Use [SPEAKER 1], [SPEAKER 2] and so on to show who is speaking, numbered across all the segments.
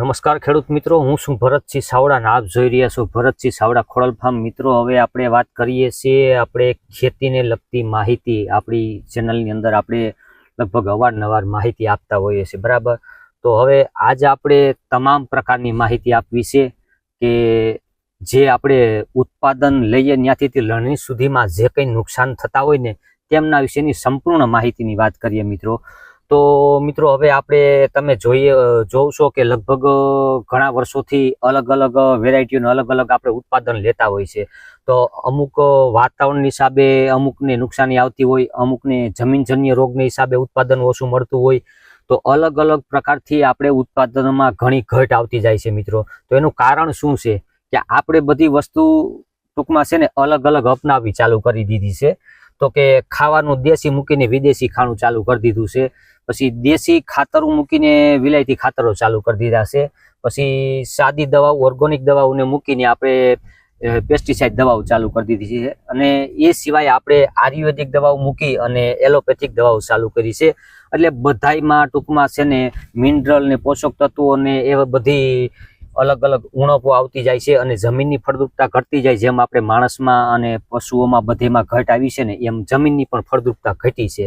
[SPEAKER 1] નમસ્કાર ખેડૂત મિત્રો, હું છું ભરતસિંહ સાવડા અને આપ જોઈ રહ્યા છો ભરતસિંહ સાવડા ખોડલ ફાર્મ. મિત્રો, હવે આપણે વાત કરીએ છીએ આપણે ખેતીને લગતી માહિતી. આપણી ચેનલની અંદર આપણે લગભગ અવારનવાર માહિતી આપતા હોઈએ છીએ, બરાબર? તો હવે આજે આપણે તમામ પ્રકારની માહિતી આપવી છે કે જે આપણે ઉત્પાદન લઈએ ત્યાંથી લણણી સુધીમાં જે કંઈ નુકસાન થતા હોય ને, તેમના વિશેની સંપૂર્ણ માહિતીની વાત કરીએ મિત્રો. તો મિત્રો, હવે આપણે તમે જોઈએ જોશો કે લગભગ ઘણા વર્ષોથી અલગ અલગ વેરાયટીઓનું અલગ અલગ આપણે ઉત્પાદન લેતા હોય છે. તો અમુક વાતાવરણ હિસાબે અમુકને નુકસાની આવતી હોય, અમુકને જમીનજન્ય રોગને હિસાબે ઉત્પાદન ઓછું મળતું હોય. તો અલગ અલગ પ્રકારથી આપણે ઉત્પાદનમાં ઘણી ઘટ આવતી જાય છે મિત્રો. તો એનું કારણ શું છે? કે આપણે બધી વસ્તુ ટૂંકમાં છે ને અલગ અલગ અપનાવવી ચાલુ કરી દીધી છે. તો કે ખાવાનું દેશી મૂકીને વિદેશી ખાણું ચાલુ કરી દીધું છે. પછી દેશી ખાતરો મૂકીને વિલાયતી ખાતરો ચાલુ કરી દીધા છે. પછી સાદી દવાઓ, ઓર્ગોનિક દવાઓને મૂકીને આપણે પેસ્ટિસાઇડ દવાઓ ચાલુ કરી દીધી છે. અને એ સિવાય આપણે આયુર્વેદિક દવાઓ મૂકી અને એલોપેથિક દવાઓ ચાલુ કરી છે. એટલે બધાયમાં ટૂંકમાં છે ને, મિનરલ ને પોષક તત્વો ને એવા બધી અલગ અલગ ઉણપો આવતી જાય છે અને જમીનની ફળદ્રુપતા ઘટતી જાય, જેમ આપણે માણસમાં અને પશુઓમાં બધેમાં ઘટ આવી છે ને, એમ જમીનની પણ ફળદ્રુપતા ઘટી છે.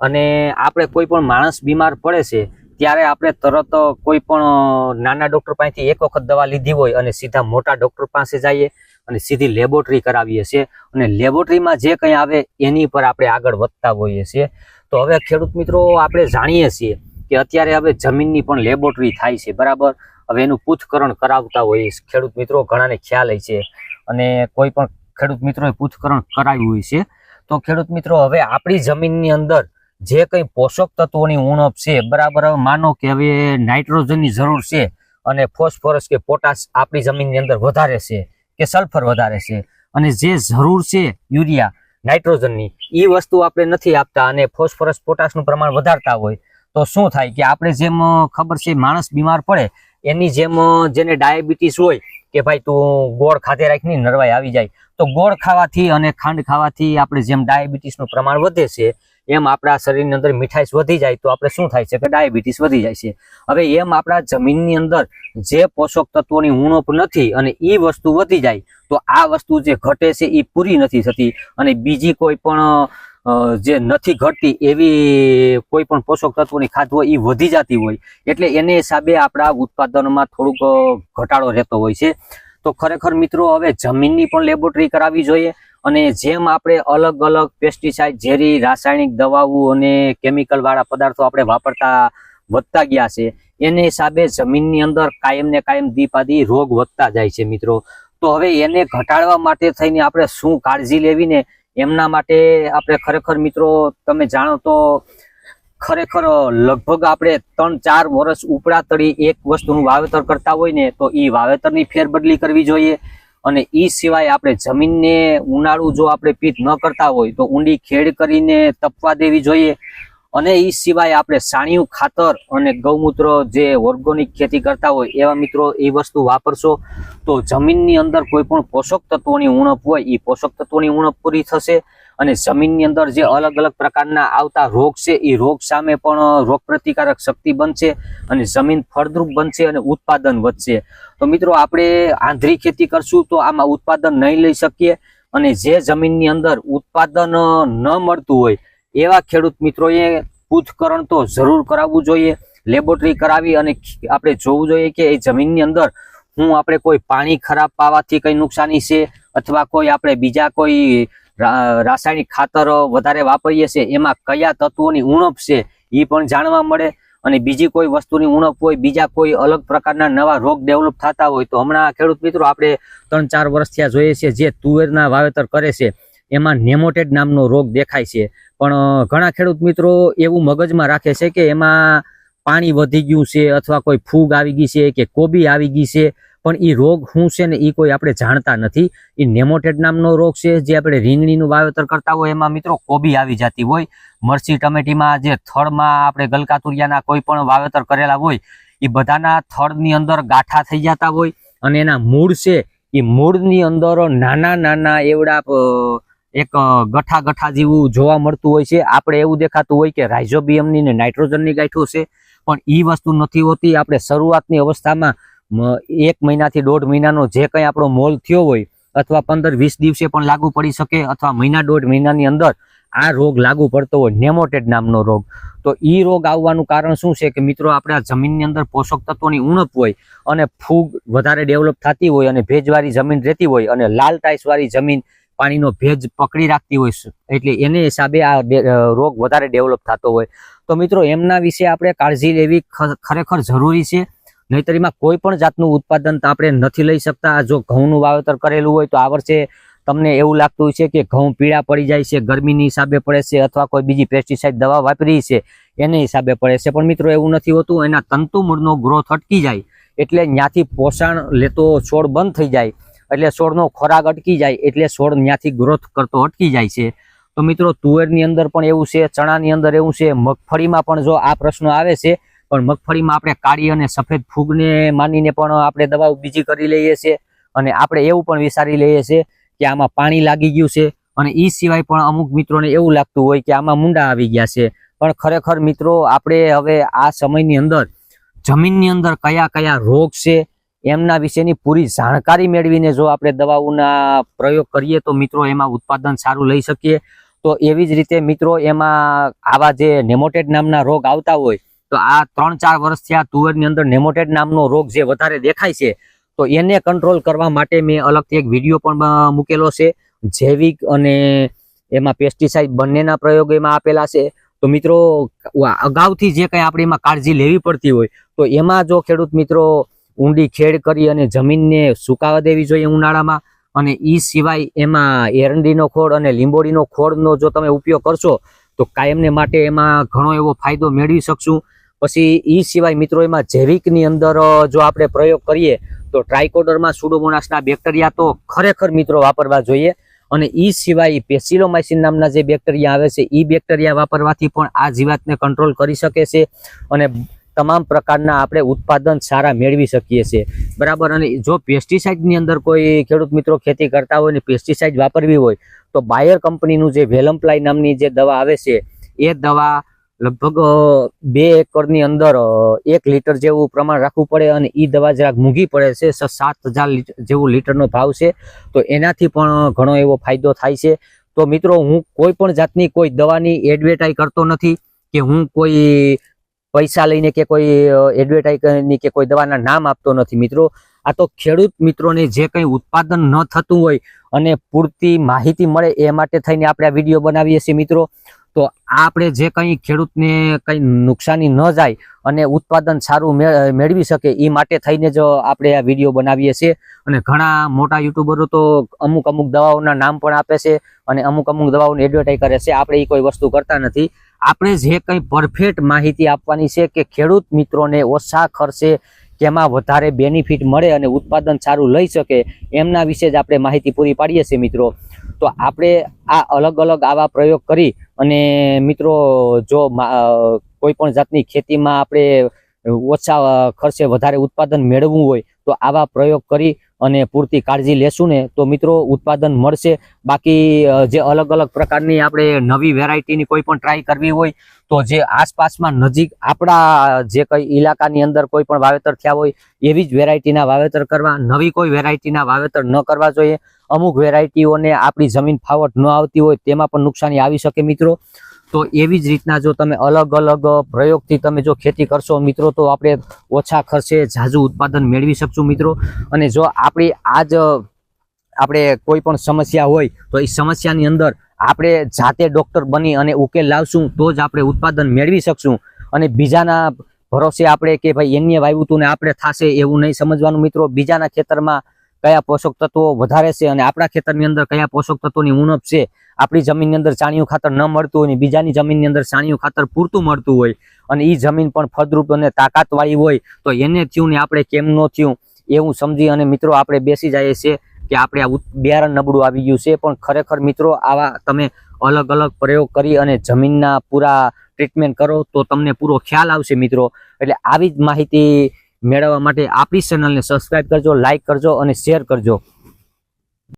[SPEAKER 1] અને આપણે કોઈ પણ માણસ બીમાર પડે છે, ત્યારે આપણે તરત કોઈ પણ નાના ડૉક્ટર પાસેથી એક વખત દવા લીધી હોય અને સીધા મોટા ડૉક્ટર પાસે જઈએ અને સીધી લેબોરેટરી કરાવીએ છીએ. અને લેબોરેટરીમાં જે કંઈ આવે એની પર આપણે આગળ વધતા હોઈએ છીએ. તો હવે ખેડૂત મિત્રો, આપણે જાણીએ છીએ કે અત્યારે હવે જમીનની પણ લેબોરેટરી થાય છે, બરાબર? હવે એનું પૂથકરણ કરાવતા હોય ખેડૂત મિત્રો ઘણાને ખ્યાલ હોય છે અને કોઈ પણ ખેડૂત મિત્રોએ પૂથકરણ કરાવ્યું હોય છે. તો ખેડૂત મિત્રો, હવે આપણી જમીનની અંદર જે કંઈ પોષક તત્વોની ઉણપ છે, બરાબર માનો કે હવે નાઇટ્રોજનની જરૂર છે અને ફોસ્ફરસ કે પોટાશ આપણી જમીનની અંદર વધારે છે કે સલ્ફર વધારે છે અને જે જરૂર છે યુરિયા, નાઇટ્રોજનની એ વસ્તુ આપણે નથી આપતા અને ફોસ્ફરસ, પોટાશનું પ્રમાણ વધારતા હોય તો શું થાય કે આપણે જેમ ખબર છે, માણસ બીમાર પડે એની જેમ જેને ડાયાબિટીસ હોય, કે ભાઈ તું ગોળ ખાતે રાખીને નરવાઈ આવી જાય. તો ગોળ ખાવાથી અને ખાંડ ખાવાથી આપણે જેમ ડાયાબિટીસનું પ્રમાણ વધે છે, એમ આપણા શરીરની અંદર મીઠાઈસ વધી જાય, તો આપણે શું થાય છે કે ડાયાબિટીસ વધી જાય છે. હવે એમ આપણા જમીનની અંદર જે પોષક તત્વોની ઉણપ નથી અને એ વસ્તુ વધી જાય, તો આ વસ્તુ જે ઘટે છે એ પૂરી નથી થતી. અને બીજી કોઈ પણ જે નથી ઘટતી એવી કોઈ પણ પોષક તત્વોની ખાધ હોય એ વધી જતી હોય. એટલે એને હિસાબે આપણા ઉત્પાદનમાં થોડુંક ઘટાડો રહેતો હોય છે. તો ખરેખર મિત્રો, હવે જમીનની પણ લેબોરેટરી કરાવવી જોઈએ અને જેમ આપણે અલગ અલગ પેસ્ટિસાઇડ ઝેરી, રાસાયણિક દવાઓ અને કેમિકલવાળા પદાર્થો આપણે વાપરતા વધતા ગયા છે, એને હિસાબે જમીનની અંદર કાયમ ને કાયમ દીપાદી રોગ વધતા જાય છે મિત્રો. તો હવે એને ઘટાડવા માટે થઈને આપણે શું કાળજી લેવી ને એમના માટે આપણે ખરેખર મિત્રો, તમે જાણો તો ખરેખર લગભગ આપણે ત્રણ ચાર વર્ષ ઉપડા તળી એક વસ્તુનું વાવેતર કરતા હોય ને, તો એ વાવેતરની ફેરબદલી કરવી જોઈએ. અને એ સિવાય આપણે જમીનને ઉનાળુ જો આપણે પીત ન કરતા હોય, તો ઊંડી ખેડ કરીને તપવા દેવી જોઈએ. અને એ સિવાય આપણે સાણિયું, ખાતર અને ગૌમૂત્ર જે ઓર્ગોનિક ખેતી કરતા હોય એવા મિત્રો એ વસ્તુ વાપરશો તો જમીનની અંદર કોઈ પણ પોષક તત્વોની ઉણપ હોય એ પોષક તત્વોની ઉણપ પૂરી થશે અને જમીનની અંદર જે અલગ અલગ પ્રકારના આવતા રોગ છે એ રોગ સામે પણ રોગ પ્રતિકારક શક્તિ બનશે અને જમીન ફળદ્રુપ બનશે અને ઉત્પાદન વધશે. તો મિત્રો, આપણે આંધ્રી ખેતી કરશું તો આમાં ઉત્પાદન નહીં લઈ શકીએ અને જે જમીનની અંદર ઉત્પાદન ન મળતું હોય એવા ખેડૂત મિત્રોએ પૂથકરણ તો જરૂર કરાવવું જોઈએ, લેબોરેટરી કરાવી અને આપણે જોવું જોઈએ કે એ જમીનની અંદર હું આપણે કોઈ પાણી ખરાબ પાવાથી કંઈ નુકસાની છે અથવા કોઈ આપણે બીજા કોઈ રાસાયણિક ખાતરો વધારે વાપરીએ છીએ એમાં કયા તત્વોની ઉણપ છે એ પણ જાણવા મળે અને બીજી કોઈ વસ્તુની ઉણપ હોય, બીજા કોઈ અલગ પ્રકારના નવા રોગ ડેવલપ થતા હોય તો હમણાં ખેડૂત મિત્રો આપણે ત્રણ ચાર વર્ષ થયા જોઈએ છીએ જે તુવેરના વાવેતર કરે છે, એમાં નેમોટેડ નામનો રોગ દેખાય છે. પણ ઘણા ખેડૂત મિત્રો એવું મગજમાં રાખે છે કે એમાં પાણી વધી ગયું છે અથવા કોઈ ફૂગ આવી ગઈ છે કે કોબી આવી ગઈ છે, પણ એ રોગ શું છે ને એ કોઈ આપણે જાણતા નથી. એ નેમોટેડ નામનો રોગ છે જે આપણે રીંગણીનું વાવેતર કરતા હોય એમાં મિત્રો કોબી આવી જતી હોય. મરસી ટમેટીમાં જે થળમાં આપણે ગલકાતુરિયાના કોઈ પણ વાવેતર કરેલા હોય એ બધાના થળની અંદર ગાંઠા થઈ જતા હોય અને એના મૂળ છે એ મૂળની અંદર નાના નાના એવડા એક ગઠા ગઠા જેવું જોવા મળતું હોય છે. આપણે એવું દેખાતું હોય કે રાઇઝોબિયમની ને નાઇટ્રોજનની ગાંઠો છે, પણ એ વસ્તુ નથી હોતી. આપણે શરૂઆતની અવસ્થામાં એક મહિનાથી દોઢ મહિનાનો જે કંઈ આપણો મોલ થયો હોય, અથવા પંદર વીસ દિવસે પણ લાગુ પડી શકે, અથવા મહિના દોઢ મહિનાની અંદર આ રોગ લાગુ પડતો હોય, નેમોટેડ નામનો રોગ. તો એ રોગ આવવાનું કારણ શું છે કે મિત્રો, આપણે આ જમીનની અંદર પોષક તત્વોની ઉણપ હોય, અને ફૂગ વધારે ડેવલપ થતી હોય, અને ભેજવાળી જમીન રહેતી હોય, અને લાલ ટાઈસવાળી જમીન પાણીનો ભેજ પકડી રાખતી હોય. એટલે એને હિસાબે આ રોગ વધારે ડેવલપ થતો હોય. તો મિત્રો, એમના વિશે આપણે કાળજી લેવી ખરેખર જરૂરી છે. નહીતર એમાં કોઈ પણ જાતનું ઉત્પાદન આપણે નથી લઈ શકતા. જો ઘઉંનું વાવેતર કરેલું હોય તો આ વર્ષે તમને એવું લાગતું છે કે ઘઉં પીળા પડી જાય છે, ગરમીની હિસાબે પડે છે અથવા કોઈ બીજી પેસ્ટિસાઇડ દવા વાપરી છે, એને હિસાબે પડે છે. પણ મિત્રો, એવું નથી હોતું. એના તંતુ મૂળનો ગ્રોથ અટકી જાય. એટલે ત્યાંથી પોષણ લેતો છોડ બંધ થઈ જાય. એટલે છોડનો ખોરાક અટકી જાય એટલે છોડ ત્યાંથી ગ્રોથ કરતો અટકી જાય છે. તો મિત્રો તુવેરની અંદર પણ એવું છે, ચણાની અંદર એવું છે, મગફળીમાં પણ જો આ પ્રશ્ન આવે છે, પણ મગફળીમાં આપણે કાળી અને સફેદ ફૂગને માનીને પણ આપણે દવાઓ બીજી કરી લઈએ છીએ અને આપણે એવું પણ વિચારી લઈએ છીએ કે આમાં પાણી લાગી ગયું છે અને એ સિવાય પણ અમુક મિત્રોને એવું લાગતું હોય કે આમાં મુંડા આવી ગયા છે. પણ ખરેખર મિત્રો આપણે હવે આ સમયની અંદર જમીનની અંદર કયા કયા રોગ છે એમના વિશેની પૂરી જાણકારી મેળવીને જો આપણે દવાઓના પ્રયોગ કરીએ તો મિત્રો એમાં ઉત્પાદન સારું લઈ શકીએ. તો એવી જ રીતે મિત્રો એમાં આવા જે નેમોટેડ નામના રોગ આવતા હોય, તો આ ત્રણ ચાર વર્ષથી આ તુવેરની અંદર નેમોટેડ નામનો રોગ જે વધારે દેખાય છે, તો એને કંટ્રોલ કરવા માટે મેં અલગથી એક વીડિયો પણ મૂકેલો છે. જૈવિક અને એમાં પેસ્ટિસાઇડ બંનેના પ્રયોગ એમાં આપેલા છે. તો મિત્રો અગાઉથી જે કંઈ આપણે એમાં કાળજી લેવી પડતી હોય, તો એમાં જો ખેડૂત મિત્રો ઊંડી ખેડ કરી અને જમીનને સુકાવા દેવી જોઈએ ઉનાળામાં. અને એ સિવાય એમાં એરંડીનો ખોળ અને લીંબોડીનો ખોળનો જો તમે ઉપયોગ કરશો, તો કાયમને માટે એમાં ઘણો એવો ફાયદો મેળવી શકશું. પછી એ સિવાય મિત્રો, એમાં જૈવિકની અંદર જો આપણે પ્રયોગ કરીએ, તો ટ્રાયકોડરમાં સુડોમોનાસના બેક્ટેરિયા તો ખરેખર મિત્રો વાપરવા જોઈએ. અને એ સિવાય પેસિલોમાઇસિન નામના જે બેક્ટેરિયા આવે છે એ બેક્ટેરિયા વાપરવાથી પણ આ જીવાતને કંટ્રોલ કરી શકે છે. અને તમામ પ્રકારના આપણે ઉત્પાદન સારા મેળવી શકીએ છીએ. બરાબર, અને જો પેસ્ટિસાઇડની અંદર કોઈ ખેડૂત મિત્રો ખેતી કરતા હોય ને પેસ્ટિસાઇડ વાપરવી હોય, તો બાયર કંપનીનું જે વેલમ્પ્લાય નામની જે દવા આવે છે, એ દવા લગભગ બે એકરની અંદર એક લીટર જેવું પ્રમાણ રાખવું પડે અને એ દવા જરાક મૂંઘી પડે છે સાત હજાર જેવું લીટરનો ભાવ છે. તો એનાથી પણ ઘણો એવો ફાયદો થાય છે. તો મિત્રો, હું કોઈ પણ જાતની કોઈ દવાની એડવર્ટાઇઝ કરતો નથી કે હું કોઈ પૈસા લઈને કે કોઈ એડવર્ટાઈઝની કે કોઈ દવાના નામ આપતો નથી મિત્રો. આ તો ખેડૂત મિત્રોને જે કંઈ ઉત્પાદન ન થતું હોય અને પૂરતી માહિતી મળે એ માટે થઈને આપણે આ વીડિયો બનાવીએ છીએ મિત્રો. તો આપણે જે કંઈ ખેડૂતને કંઈ નુકસાની ન જાય અને ઉત્પાદન સારું મેળવી શકે એ માટે થઈને જ આપણે આ વીડિયો બનાવીએ છીએ. અને ઘણા મોટા યુટ્યુબરો તો અમુક અમુક દવાઓના નામ પણ આપે છે અને અમુક અમુક દવાઓને એડવર્ટાઈઝ કરે છે. આપણે એ કોઈ વસ્તુ કરતા નથી. આપણે જે કંઈ પરફેક્ટ માહિતી આપવાની છે કે ખેડૂત મિત્રોને ઓછા ખર્ચે કેમાં વધારે બેનિફિટ મળે અને ઉત્પાદન સારું લઈ શકે, એમના વિશે જ આપણે માહિતી પૂરી પાડીએ છીએ મિત્રો. તો આપણે આ અલગ અલગ આવા પ્રયોગ કરી અને મિત્રો, જો કોઈ પણ જાતની ખેતીમાં આપણે ઓછા ખર્ચે વધારે ઉત્પાદન મેળવવું હોય, તો આવા પ્રયોગ કરી અને પૂરતી કાળજી લેશું ને, તો મિત્રો ઉત્પાદન મળશે. બાકી જે અલગ અલગ પ્રકારની આપણે નવી વેરાયટીની કોઈ પણ ટ્રાય કરવી હોય, તો જે આસપાસમાં નજીક આપણા જે કઈ ઇલાકાની અંદર કોઈ પણ વાવેતર થયા હોય, એવી જ વેરાયટીના વાવેતર કરવા, નવી કોઈ વેરાયટીના વાવેતર ન કરવા જોઈએ. અમુક વેરાયટીઓને આપણી જમીન ફાવટ ન આવતી હોય, તેમાં પણ નુકસાની આવી શકે મિત્રો. તો એવી જ રીતના જો તમે અલગ અલગ પ્રયોગથી તમે જો ખેતી કરશો, મિત્રો, તો આપણે ઓછા ખર્ચે ઝાઝું ઉત્પાદન મેળવી શકશું, મિત્રો. અને જો આપણી આ જ આપણે કોઈ પણ સમસ્યા હોય, તો એ સમસ્યાની અંદર આપણે જાતે ડૉક્ટર બની અને ઉકેલ લાવશું, તો જ આપણે ઉત્પાદન મેળવી શકશું. અને બીજાના ભરોસે આપણે કે ભાઈ એને વાવ્યું હતું ને આપણે થશે એવું નહીં સમજવાનું, મિત્રો. બીજાના ખેતરમાં કયા પોષક તત્વો વધારે છે અને આપણા ખેતરની અંદર કયા પોષક તત્વોની ઉણપ છે આપણી જમીનની અંદર છાણિયું ખાતર ન મળતું હોય ને બીજાની જમીનની અંદર ચાણિયું ખાતર પૂરતું મળતું હોય અને એ જમીન પણ ફળદ્રુપ અને તાકાતવાળી હોય, તો એને થયું ને આપણે કેમ ન થયું? એવું સમજી અને મિત્રો આપણે બેસી જઈએ છીએ કે આપણે આ બિયારણ નબળું આવી ગયું છે, પણ ખરેખર મિત્રો આવા તમે અલગ અલગ પ્રયોગ કરી અને જમીનના પૂરા ટ્રીટમેન્ટ કરો તો તમને પૂરો ખ્યાલ આવશે મિત્રો. એટલે આવી જ માહિતી મેળવવા માટે આપણી ચેનલને સબસ્ક્રાઇબ કરજો, લાઇક કરજો અને શેર કરજો.